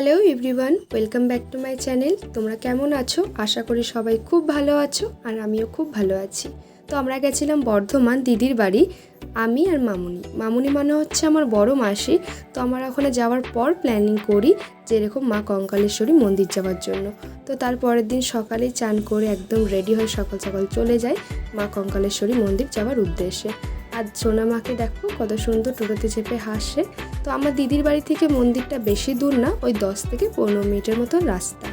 Hello everyone, welcome back to my channel. তোমরা কেমন আছো? আশা করি সবাই খুব ভালো আছো আর আমিও খুব ভালো আছি। তো আমরা গেছিলাম বর্ধমান দিদির বাড়ি, আমি আর মামুনি। মামুনি মানে হচ্ছে আমার বড় মাসি। তো আমরা ওখানে যাওয়ার পর প্ল্যানিং করি যে এরকম মা কঙ্কালেশ্বরী মন্দির যাওয়ার জন্য। তো তার পরের দিন সকালেই চান করে একদম রেডি হয়ে সকাল সকাল চলে যাই মা কঙ্কালেশ্বরী মন্দির যাওয়ার উদ্দেশ্যে। আর সোনামাকে দেখো কত সুন্দর টোটোতে চেপে হাসে। তো আমার দিদির বাড়ি থেকে মন্দিরটা বেশি দূর না, ওই দশ থেকে পনেরো মিনিটের মতো রাস্তা।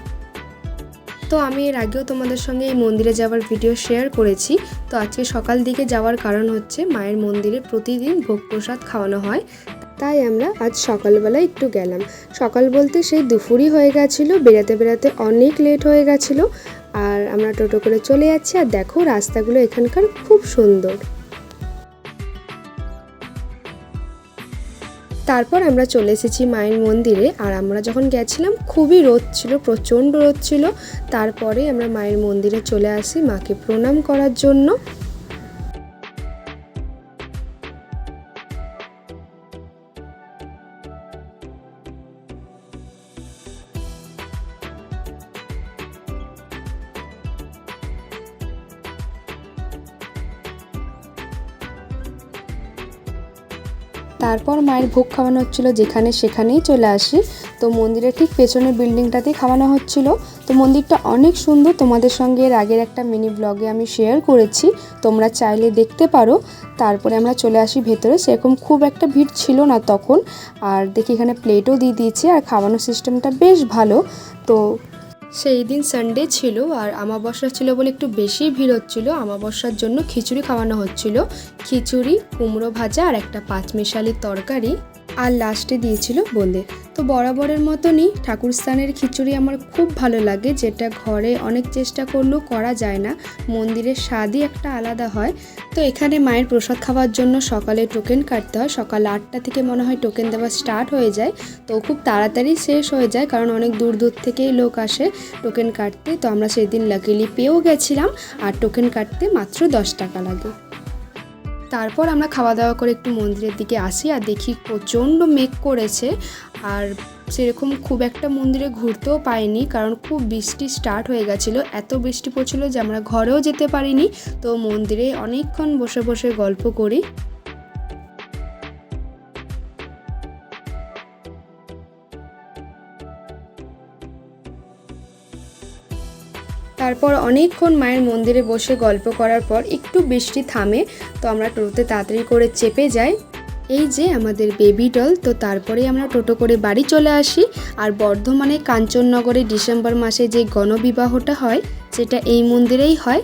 তো আমি এর আগেও তোমাদের সঙ্গে এই মন্দিরে যাওয়ার ভিডিও শেয়ার করেছি। তো আজকে সকাল দিকে যাওয়ার কারণ হচ্ছে মায়ের মন্দিরে প্রতিদিন ভোগ প্রসাদ খাওয়ানো হয়। তাই আমরা আজ সকালবেলা একটু গেলাম। সকাল বলতে সেই দুপুরই হয়ে গেছিল বেরাতে বেরাতে অনেক লেট হয়ে গেছিল। আর আমরা টোটো করে চলে যাচ্ছি আর দেখো রাস্তাগুলো এখানকার খুব সুন্দর। তারপর আমরা চলে এসেছি মায়ের মন্দিরে আর আমরা যখন গেছিলাম, খুবই রোদ ছিল, প্রচণ্ড রোদ ছিল। তারপরে আমরা মায়ের মন্দিরে চলে আসি মাকে প্রণাম করার জন্য। তারপর মায়ের ভোগ খাওয়ানো হচ্ছিল যেখানে সেখানেই চলে আসি। তো মন্দিরের ঠিক পেছনের বিল্ডিংটাতেই খাওয়ানো হচ্ছিল। তো মন্দিরটা অনেক সুন্দর। তোমাদের সঙ্গে এর আগের একটা মিনি ব্লগে আমি শেয়ার করেছি। তোমরা চাইলে দেখতে পারো। তারপরে আমরা চলে আসি ভেতরে। সেরকম খুব একটা ভিড় ছিল না তখন। আর দেখি এখানে প্লেটও দিয়ে দিয়েছে। আর খাওয়ানোর সিস্টেমটা বেশ ভালো। তো সেই দিন সানডে ছিল আর আমাবস্যা ছিল বলে একটু বেশি ভিড় হচ্ছিল। আমাবস্যার জন্য খিচুড়ি খাওয়ানো হচ্ছিল। খিচুড়ি, কুমড়ো ভাজা আর একটা পাঁচমিশালি তরকারি। আর লাস্টে দিয়েছিল বোঁদে তো বরাবরের মতনই ঠাকুর স্থানের খিচুড়ি আমার খুব ভালো লাগে, যেটা ঘরে অনেক চেষ্টা করলেও করা যায় না। মন্দিরের স্বাদই একটা আলাদা হয়। তো এখানে মায়ের প্রসাদ খাওয়ার জন্য সকালে টোকেন কাটতে হয়। সকাল আটটা থেকে মনে হয় টোকেন দেওয়া স্টার্ট হয়ে যায়। তো খুব তাড়াতাড়ি শেষ হয়ে যায়, কারণ অনেক দূর দূর থেকেই লোক আসে টোকেন কাটতে। তো আমরা সেদিন লাকিলি পেয়েও গেছিলাম, আর টোকেন কাটতে মাত্র দশ টাকা লাগে। তারপর আমরা খাওয়া দাওয়া করে একটু মন্দিরের দিকে আসি আর দেখি প্রচণ্ড মেঘ করেছে। আর সেরকম খুব একটা মন্দিরে ঘুরতেও পাইনি কারণ খুব বৃষ্টি স্টার্ট হয়ে গেছিল। এত বৃষ্টি পড়ছিলো যে আমরা ঘরেও যেতে পারিনি। তো মন্দিরে অনেকক্ষণ বসে বসে গল্প করি। তারপর অনেকক্ষণ মায়ের মন্দিরে বসে গল্প করার পর একটু বৃষ্টি থামে, তো আমরা টোটোতে তাড়াতাড়ি করে চেপে যাই। এই যে আমাদের বেবি ডল তো তারপরেই আমরা টোটো করে বাড়ি চলে আসি। আর বর্ধমানে কাঞ্চননগরে ডিসেম্বর মাসে যে গণবিবাহটা হয়, সেটা এই মন্দিরেই হয়।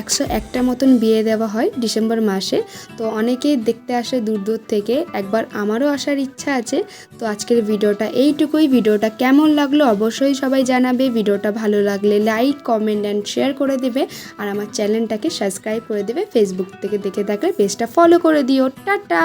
একশো একটা মতন বিয়ে দেওয়া হয় ডিসেম্বর মাসে। তো অনেকেই দেখতে আসে দূর দূর থেকে। একবার আমারও আসার ইচ্ছা আছে। তো আজকের ভিডিওটা এইটুকুই। ভিডিওটা কেমন লাগল অবশ্যই সবাই জানাবে। ভিডিওটা ভালো লাগলে লাইক, কমেন্ট অ্যান্ড শেয়ার করে দেবে। আর আমার চ্যানেলটাকে সাবস্ক্রাইব করে দেবে। ফেসবুক থেকে দেখে থাকলে পেজটা ফলো করে দিও। টাটা!